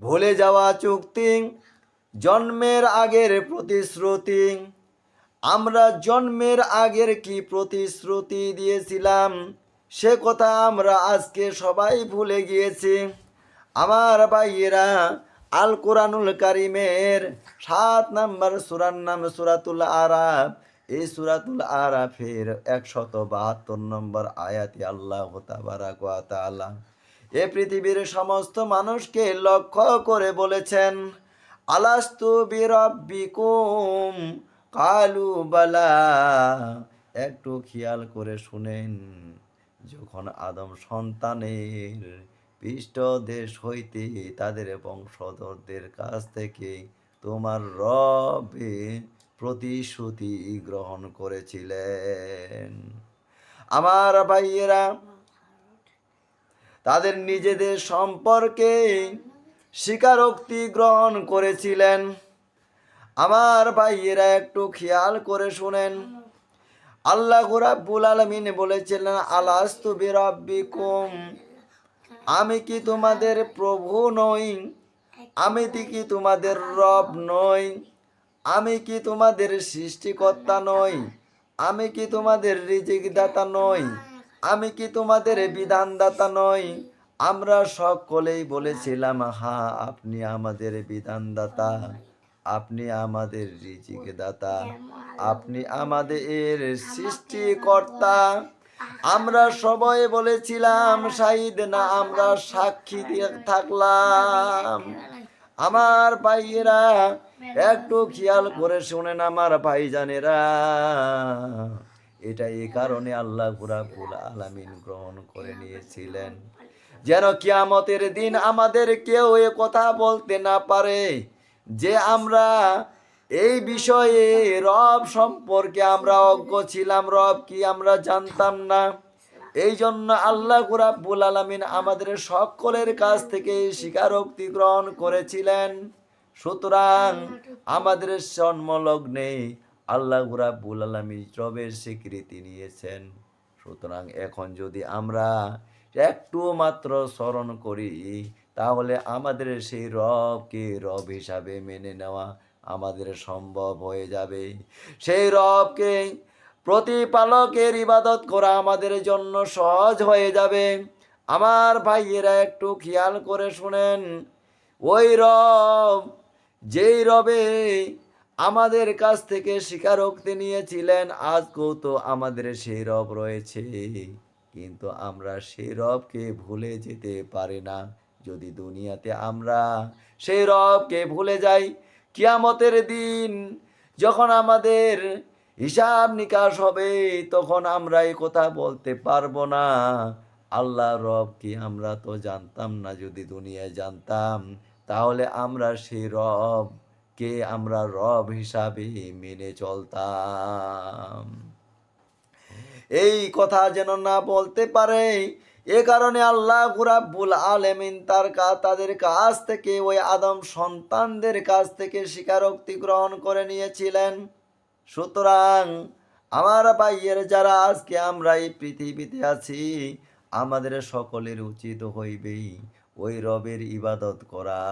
ভুলে যাওয়া চুক্তি, জন্মের আগের প্রতিশ্রুতি। আমরা জন্মের আগের কি প্রতিশ্রুতি দিয়েছিলাম? সে কথা আমরা আজকে সবাই ভুলে গিয়েছি। আমার ভাইয়েরা আল কোরআনুল কারিমের সাত নাম্বার সুরার নাম সুরাতুল আরাফ। এই সুরাতুল আরাফের একশত বাহাত্তর নম্বর আয়াতি আল্লাহ তাবারাক তাআলা এ পৃথিবীর সমস্ত মানুষকে লক্ষ্য করে বলেছেন, আলাস্তু বিরব্বিকুম? কালু বালা। একটু খেয়াল করে শুনেন, যখন আদম সন্তানের পৃষ্ঠ দেশ হইতে তাদের বংশধরদের কাছ থেকে তোমার রবে প্রতিশ্রুতি গ্রহণ করেছিলেন। আমার ভাইয়েরা তাদের নিজেদের সম্পর্কে স্বীকারোক্তি গ্রহণ করেছিলেন। আমার ভাইয়েরা একটু খেয়াল করে শুনেন। আল্লাহ রাব্বুল আলমিন বলেছিলেন, আলাস্তু বিরাব্বিকুম। আমি কি তোমাদের প্রভু নই? আমি কি তোমাদের রব নই? আমি কি তোমাদের সৃষ্টিকর্তা নই? আমি কি তোমাদের রিজিকদাতা নই? আমি কি তোমাদের বিধানদাতা নই? আমরা সকলেই বলেছিলাম, হা, আপনি আমাদের বিধানদাতা। আপনি আমাদের রিজিক দাতা আপনি আমাদের সৃষ্টিকর্তা। আমরা সবাই বলেছিলাম শাহিদ না, আমরা সাক্ষী দিয়ে থাকলাম। আমার ভাইয়েরা, একটু খেয়াল করে শুনেন, আমার ভাইজানেরা। এটা এই কারণে আল্লাহ রাব্বুল আলামিন গ্রহণ করে নিয়েছিলেন। যেন কিয়ামতের দিন আমাদের কেউ এ কথা বলতে না পারে যে আমরা এই বিষয়ে রব সম্পর্কে আমরা অজ্ঞ ছিলাম, রব কি আমরা জানতাম না। এই জন্য আল্লাহ রাব্বুল আলামিন আমাদের সকলের কাছ থেকে স্বীকারোক্তি গ্রহণ করেছিলেন। সুতরাং আমাদের জন্মলগ্নে আল্লাহ রাব্বুল আলামিন রবের স্বীকৃতি নিয়েছেন। সুতরাং এখন যদি আমরা একটু মাত্র স্মরণ করি, তাহলে আমাদের সেই রবকে রব হিসাবে মেনে নেওয়া আমাদের সম্ভব হয়ে যাবে। সেই রবকে প্রতিপালকের ইবাদত করা আমাদের জন্য সহজ হয়ে যাবে। আমার ভাইয়েরা একটু খেয়াল করে শুনেন, ওই রব, যেই রবে আমাদের কাছ থেকে স্বীকারোক্তি নিয়েছিলেন। আজকেও তো আমাদের সেই রব রয়েছে। কিন্তু আমরা সেই রবকে ভুলে যেতে পারি না। যদি দুনিয়াতে আমরা সেই রবকে ভুলে যাই, কিয়ামতের দিন যখন আমাদের হিসাব নিকাশ হবে, তখন আমরা এই কথা বলতে পারব না। আল্লাহ রব কি আমরা তো জানতাম না, যদি দুনিয়ায় জানতাম, তাহলে আমরা সেই রব কে আমরা রব হিসাবে মেনে চলতাম। এই কথা যেন না বলতে পারে, এ কারণে আল্লাহ রাব্বুল আলেমিন তার তাদের কাছ থেকে ওই আদম সন্তানদের কাছ থেকে স্বীকারোক্তি গ্রহণ করে নিয়েছিলেন। সুতরাং আমার ভাইয়ের যারা আজকে আমরা এই পৃথিবীতে আছি, আমাদের সকলের উচিত হইবেই ওই রবের ইবাদত করা।